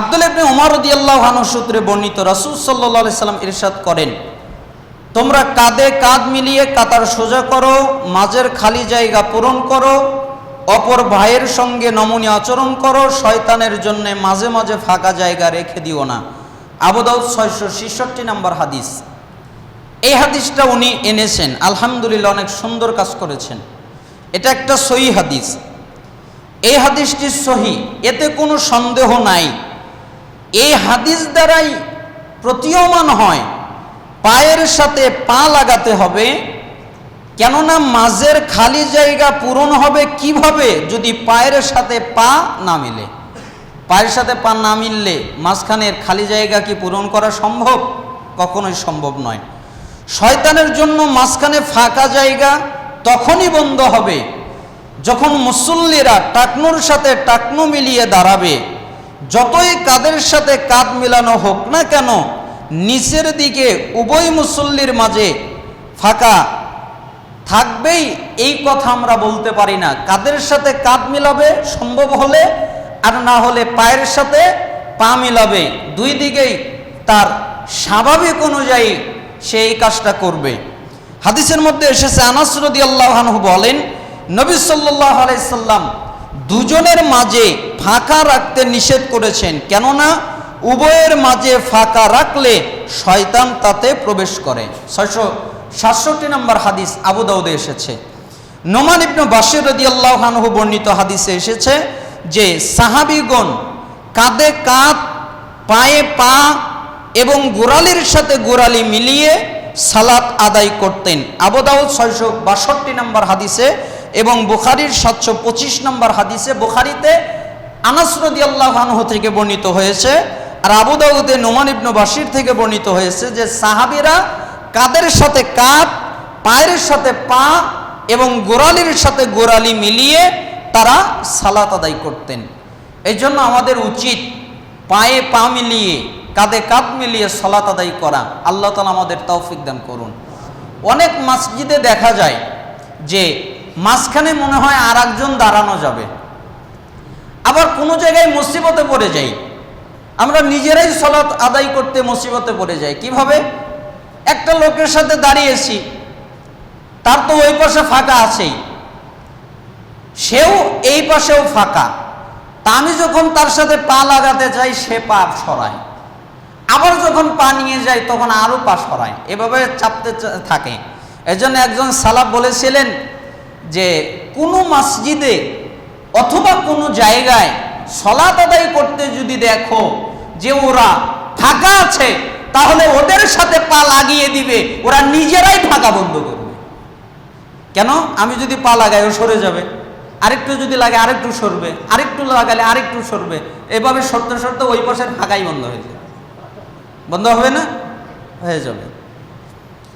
আব্দুল ইবনে উমর রাদিয়াল্লাহু আনহু সূত্রে বর্ণিত রাসূল সাল্লাল্লাহু আলাইহি সাল্লাম ইরশাদ করেন, তোমরা কাঁধে কাঁধ মিলিয়ে কাতার সোজা করো, মাঝের খালি জায়গা পূরণ করো, অপর ভাইয়ের সঙ্গে নমনীয় আচরণ করো, শয়তানের জন্য মাঝে মাঝে ফাঁকা জায়গা রেখে দিও না। আবুদাউদ ছয়শো ছেষট্টি নম্বর হাদিস। এই হাদিসটা উনি এনেছেন, আলহামদুলিল্লাহ অনেক সুন্দর কাজ করেছেন। এটা একটা সহি হাদিস। এই হাদিসটি সহি, এতে কোনো সন্দেহ নাই। এই হাদিস দ্বারাই প্রতীয়মান হয়, পায়ের সাথে পা লাগাতে হবে, কেননা মাঝের খালি জায়গা পূরণ হবে কীভাবে? যদি পায়ের সাথে পা না মিলে। পায়ের সাথে পা না মিললে মাঝখানের খালি জায়গা কি পূরণ করা সম্ভব? কখনোই সম্ভব নয়। শয়তানের জন্য মাঝখানে ফাঁকা জায়গা তখনই বন্ধ হবে, যখন মুসল্লিরা টাকনুর সাথে টাকনু মিলিয়ে দাঁড়াবে। যতই কাদের সাথে কাঁধ মিলানো হোক না কেন, নিচের দিকে উভয় মুসল্লির মাঝে ফাঁকা থাকবেই এই কথা আমরা বলতে পারি না। কাদের সাথে কাঁধ মিলাবে সম্ভব হলে আর না হলে পায়ের সাথে পা মিলাবে। দুই দিকেই তার স্বাভাবিক অনুযায়ী সে এই কাজটা করবে। হাদিসের মধ্যে এসেছে আনাস রাদিয়াল্লাহু আনহু বলেন, নবী সাল্লাল্লাহু আলাইহি সাল্লাম দুজনের মাঝে ফাঁকা রাখতে নিষেধ করেছেন। কেননা, উভয়ের মাঝে ফাঁকা রাখলে শয়তান তাতে প্রবেশ করে। ছয়শো সাতষট্টি নম্বর হাদিস আবু দাউদে এসেছে। নোমান ইবনু বাসির রাদিয়াল্লাহু আনহু বর্ণিত হাদিসে এসেছে যে, সাহাবিগণ কাঁধে কাঁধ, পায়ে পা এবং গোড়ালির সাথে গোড়ালি মিলিয়ে সালাত আদায় করতেন। আবু দাউদ ছয়শো বাষট্টি নম্বর হাদিসে এবং বুখারির সাতশো পঁচিশ নম্বর হাদিসে বুখারিতে আনাস রাদিয়াল্লাহু আনহু থেকে বর্ণিত হয়েছে আর আবু নোমান ইবনু বাসির থেকে বর্ণিত হয়েছে যে সাহাবীরা কাদের সাথে কাপ পায়ের সাথে পা এবং গোড়ালির সাথে গোড়ালি মিলিয়ে তারা সালাত আদায় করতেন। এই জন্য আমাদের উচিত পায়ে পা মিলিয়ে, কাঁধে কাঁধ মিলিয়ে সালাত আদায় করা। আল্লাহ তালা আমাদের তৌফিক দান করুন। অনেক মসজিদে দেখা যায় যে মাঝখানে মনে হয় আর একজন দাঁড়ানো যাবে। আবার কোনো জায়গায় মুসিবতে পড়ে যাই। আমরা নিজেরাই সলাৎ আদায় করতে মুসিবতে পড়ে যাই। কীভাবে? একটা লোকের সাথে দাঁড়িয়েছি। তার তো ওই পাশে ফাঁকা আছেই। সেও এই পাশেও ফাঁকা। তা আমি যখন তার সাথে পা লাগাতে চাই সে পা সরায় আবার যখন পা নিয়ে যায় তখন আরও পা সরায় এভাবে চাপতে থাকে। এজন্য একজন সালাব বলেছিলেন যে কোনো মসজিদে অথবা কোনো জায়গায় সলাত আদায় করতে যদি দেখো যে ওরা ফাঁকা আছে, তাহলে ওদের সাথে পা লাগিয়ে দিবে। ওরা নিজেরাই ফাঁকা বন্ধ করবে। কেন? আমি যদি পা লাগাই, ও সরে যাবে। আরেকটু যদি লাগে, আরেকটু সরবে। আরেকটু লাগালে আরেকটু সরবে। এভাবে সরতে সরতে ওই পাশের ফাঁকাই বন্ধ হয়ে যাবে বন্ধ হবে না? হয়ে যাবে।